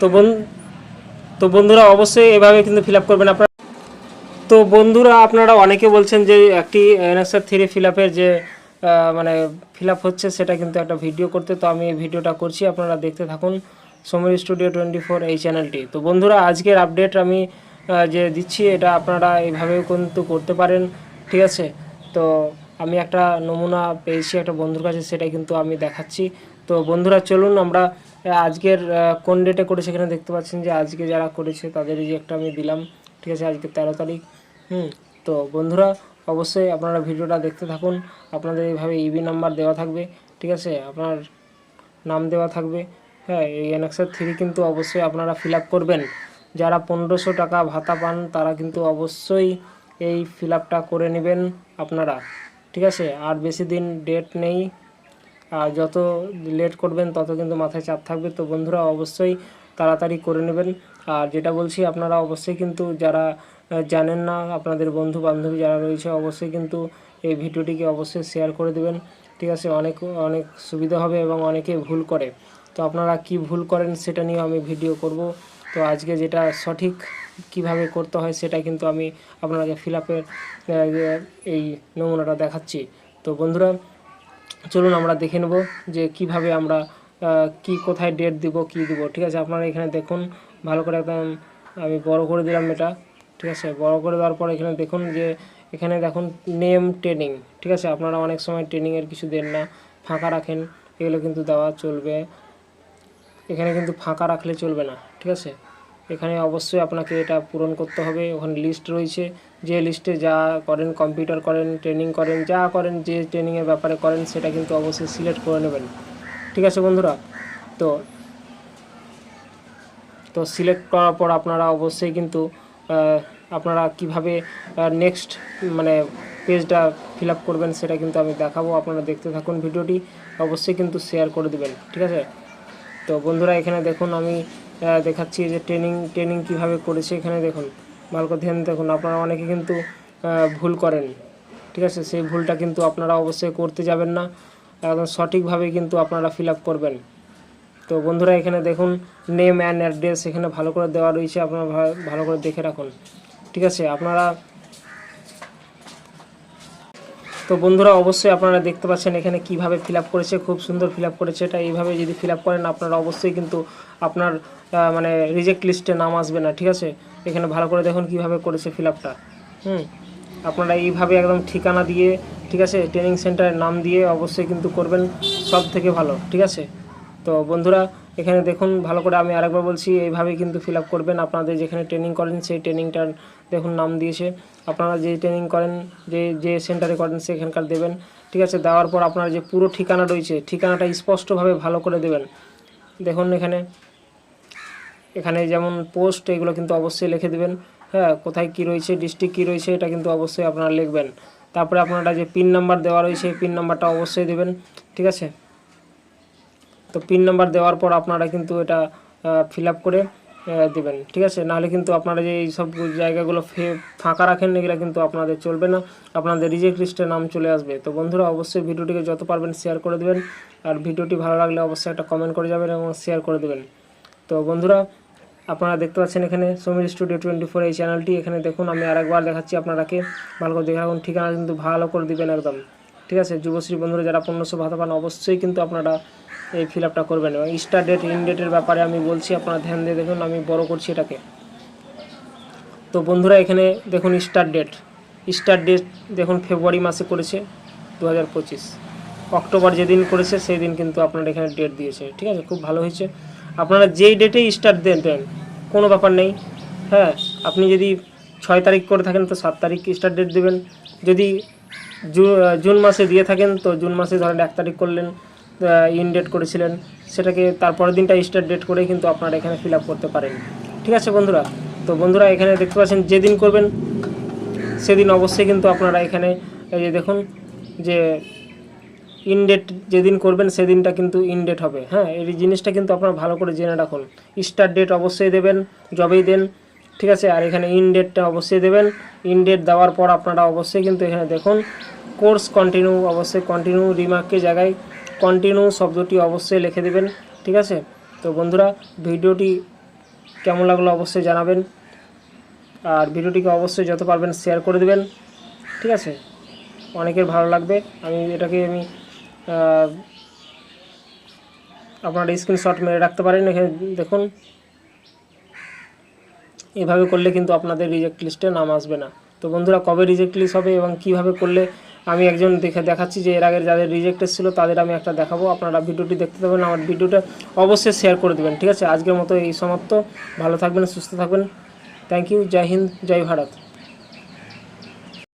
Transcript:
তো বন, তো বন্ধুরা অবশ্যই এভাবে কিন্তু ফিল আপ করবেন আপনারা। তো বন্ধুরা আপনারা অনেকে বলছেন যে একটি এনএসআর থ্রি ফিল আপের যে মানে ফিল আপ হচ্ছে সেটা কিন্তু একটা ভিডিও করতে। তো আমি এই ভিডিওটা করছি, আপনারা দেখতে থাকুন সময় স্টুডিও টোয়েন্টি ফোর এই চ্যানেলটি তো বন্ধুরা আজকের আপডেট আমি যে দিচ্ছি, এটা আপনারা এইভাবেও কিন্তু করতে পারেন, ঠিক আছে? তো আমি একটা নমুনা পেয়েছি একটা বন্ধুর কাছে সেটা কিন্তু আমি দেখাচ্ছি। তো বন্ধুরা চলুন, আমরা আজকের কোন ডেটে করেছে এখানে দেখতে পাচ্ছেন যে আজকে যারা করেছে তাদের যে একটা আমি দিলাম। ঠিক আছে, আজকে তেরো তারিখ। হুম, তো বন্ধুরা, অবশ্যই আপনারা ভিডিওটা দেখতে থাকুন। আপনাদের এইভাবে ইবি নাম্বার দেওয়া থাকবে। ঠিক আছে, আপনার নাম দেওয়া থাকবে। হ্যাঁ এই এনএক্সের থ্রি কিন্তু অবশ্যই আপনারা ফিল করবেন। যারা পনেরোশো টাকা ভাতা পান, তারা কিন্তু অবশ্যই এই ফিল করে নেবেন আপনারা। ঠিক আছে, আর বেশি দিন ডেট নেই। যত লেট করবেন, তত কিন্তু মাথায় চাপ থাকবে। তো বন্ধুরা, অবশ্যই তাড়াতাড়ি করে নেবেন। আর যেটা বলছি, আপনারা অবশ্যই কিন্তু যারা জানেন না আপনাদের বন্ধু বান্ধবী যারা রয়েছে, অবশ্যই কিন্তু এই ভিডিওটিকে অবশ্যই শেয়ার করে দেবেন। ঠিক আছে? অনেক অনেক সুবিধা হবে এবং অনেকে ভুল করে। তো আপনারা কি ভুল করেন সেটা নিয়ে আমি ভিডিও করব। তো আজকে যেটা সঠিক কীভাবে করতে হয় সেটা কিন্তু আমি আপনাকে ফিল আপের এই নমুনাটা দেখাচ্ছি। তো বন্ধুরা চলুন আমরা দেখে নেব যে কীভাবে আমরা কি কোথায় ডেট দিব, কি দিব। ঠিক আছে, আপনারা এখানে দেখুন, ভালো করে একদম, আমি বড় করে দিলাম এটা। ঠিক আছে, বড় করে দেওয়ার পর এখানে দেখুন যে, এখানে দেখুন নেম ট্রেনিং ঠিক আছে, আপনারা অনেক সময় ট্রেনিংয়ের কিছু দেন না। ফাঁকা রাখেন, এগুলো কিন্তু দেওয়া চলবে। এখানে কিন্তু ফাঁকা রাখলে চলবে না। ঠিক আছে এখানে অবশ্যই আপনাকে এটা পূরণ করতে হবে। ওখানে লিস্ট রয়েছে। যে লিস্টে যা করেন কম্পিউটার করেন ট্রেনিং করেন, যা করেন, যে ট্রেনিংয়ের ব্যাপারে করেন, সেটা কিন্তু অবশ্যই সিলেক্ট করে নেবেন। ঠিক আছে বন্ধুরা? তো তো সিলেক্ট করার পর আপনারা অবশ্যই কিন্তু আপনারা কীভাবে নেক্সট মানে পেজটা ফিল করবেন সেটা কিন্তু আমি দেখাবো। আপনারা দেখতে থাকুন ভিডিওটি। অবশ্যই কিন্তু শেয়ার করে দেবেন। ঠিক আছে? তো বন্ধুরা, এখানে দেখুন আমি দেখাচ্ছি যে ট্রেনিং ট্রেনিং কীভাবে করেছে। এখানে দেখুন ভালো করে ধ্যান দেখুন, আপনারা অনেকে কিন্তু ভুল করেন। ঠিক আছে? সেই ভুলটা কিন্তু আপনারা অবশ্যই করতে যাবেন না। একদম সঠিকভাবে কিন্তু আপনারা ফিল করবেন। তো বন্ধুরা, এখানে দেখুন নেম অ্যান্ড অ্যাড্রেস এখানে ভালো করে দেওয়া রয়েছে। আপনারা ভালো করে দেখে রাখুন। ঠিক আছে? আপনারা তো বন্ধুরা অবশ্যই আপনারা দেখতে পাচ্ছেন এখানে কীভাবে ফিল করেছে, খুব সুন্দর ফিল করেছে। এটা এইভাবে যদি ফিল করেন, আপনারা অবশ্যই কিন্তু আপনার মানে রিজেক্ট লিস্টে নাম আসবে না, ঠিক আছে? এখানে ভালো করে দেখুন কীভাবে করেছে ফিল আপটা হুম? আপনারা এইভাবে একদম ঠিকানা দিয়ে, ঠিক আছে ট্রেনিং সেন্টারের নাম দিয়ে অবশ্যই কিন্তু করবেন সব থেকে ভালো, ঠিক আছে? তো বন্ধুরা, এখানে দেখুন, ভালো করে আমি আরেকবার বলছি এইভাবে কিন্তু ফিল করবেন আপনাদের যেখানে ট্রেনিং করেন, সেই ট্রেনিংটার দেখুন নাম দিয়েছে। আপনারা যে ট্রেনিং করেন, যে যে সেন্টারে করেন, সেখানকার দেবেন। ঠিক আছে, দেওয়ার পর আপনার যে পুরো ঠিকানা রয়েছে, ঠিকানাটা স্পষ্টভাবে ভালো করে দেবেন। দেখুন এখানে এখানে যেমন পোস্ট এগুলো কিন্তু অবশ্যই লিখে দেবেন। হ্যাঁ কোথায় কি রয়েছে ডিস্ট্রিক্ট কি রয়েছে, এটা কিন্তু অবশ্যই আপনারা লিখবেন। তারপরে আপনারা যে পিন নাম্বার দেওয়া রয়েছে পিন নাম্বারটা অবশ্যই দেবেন। ঠিক আছে? তো পিন নাম্বার দেওয়ার পর আপনারা কিন্তু এটা ফিল করে দেবেন, ঠিক আছে? নাহলে কিন্তু আপনারা যে এই সব জায়গাগুলো ফে- ফাঁকা রাখেন, এগুলো কিন্তু আপনাদের চলবে না। আপনাদের রিজেক্ট লিস্টে নাম চলে আসবে। তো বন্ধুরা, অবশ্যই ভিডিওটিকে যত পারবেন শেয়ার করে দেবেন। আর ভিডিওটি ভালো লাগলে অবশ্যই একটা কমেন্ট করে যাবেন এবং শেয়ার করে দেবেন। তো বন্ধুরা, আপনারা দেখতে পাচ্ছেন এখানে সমীর স্টুডিও টোয়েন্টি ফোর এই চ্যানেলটি এখানে দেখুন, আমি আরেকবার দেখাচ্ছি আপনারাকে। ভালো করে দেখে ঠিকানা কিন্তু ভালো করে দিবেন একদম, ঠিক আছে? যুবশ্রী বন্ধুরা, যারা পনেরোশো ভাতা পান, অবশ্যই কিন্তু আপনারা এই ফিল আপটা করবেন। এবং স্টার ডেট ইন ডেটের ব্যাপারে আমি বলছি, আপনারা ধ্যান দিয়ে দেখুন, আমি বড় করছি এটাকে। তো বন্ধুরা, এখানে দেখুন স্টার ডেট স্টার ডেট দেখুন ফেব্রুয়ারি মাসে করেছে দু হাজার পঁচিশ। অক্টোবর যেদিন করেছে সেই দিন কিন্তু আপনারা এখানে ডেট দিয়েছে। ঠিক আছে? খুব ভালো হয়েছে। আপনারা যেই ডেটেই স্টার্ট দেন দেন, কোনো ব্যাপার নেই। হ্যাঁ আপনি যদি ছয় তারিখ করে থাকেন, তো সাত তারিখ স্টার্ট ডেট দেবেন। যদি জুন মাসে দিয়ে থাকেন, তো জুন মাসে ধরেন এক তারিখ করলেন ইন ডেট করেছিলেন, সেটাকে তারপরের দিনটা স্টার্ট ডেট করে কিন্তু আপনারা এখানে ফিল করতে পারেন। ঠিক আছে বন্ধুরা? তো বন্ধুরা, এখানে দেখতে পাচ্ছেন যেদিন করবেন, সেদিন অবশ্যই কিন্তু আপনারা এখানে এই যে দেখুন যে ইনডেট যেদিন করবেন, সেদিনটা কিন্তু ইনডেট হবে। হ্যাঁ এই জিনিসটা কিন্তু আপনারা ভালো করে জেনে রাখুন। স্টার্ট ডেট অবশ্যই দেবেন জবেই দেন, ঠিক আছে? আর এখানে ইন ডেটটা অবশ্যই দেবেন। ইন ডেট দেওয়ার পর আপনারা অবশ্যই কিন্তু এখানে দেখুন কোর্স কন্টিনিউ অবশ্যই কন্টিনিউ রিমার্কের জায়গায় কন্টিনিউ শব্দটি অবশ্যই লিখে দেবেন, ঠিক আছে? তো বন্ধুরা, ভিডিওটি কেমন লাগল অবশ্যই জানাবেন, আর ভিডিওটিকে অবশ্যই যত পারবেন শেয়ার করে দেবেন, ঠিক আছে? অনেকের ভালো লাগবে, আমি এটাকে আমি আপনারা স্ক্রিনশট মেরে রাখতে পারেন, এখানে দেখুন। এভাবে করলে কিন্তু আপনাদের রিজেক্ট লিস্টে নাম আসবে না। তো বন্ধুরা, কবে রিজেক্ট লিস্ট হবে এবং কীভাবে করলে আমি একজন দেখে দেখাচ্ছি যে এর আগের যাদের রিজেক্টেড ছিল তাদের আমি একটা দেখাবো। আপনারা ভিডিওটি দেখতে পাবেন আমার ভিডিওটা অবশ্যই শেয়ার করে দেবেন, ঠিক আছে? আজকের মতো এই সমাপ্ত। ভালো থাকবেন, সুস্থ থাকবেন। থ্যাংক ইউ জয় হিন্দ জয় ভারত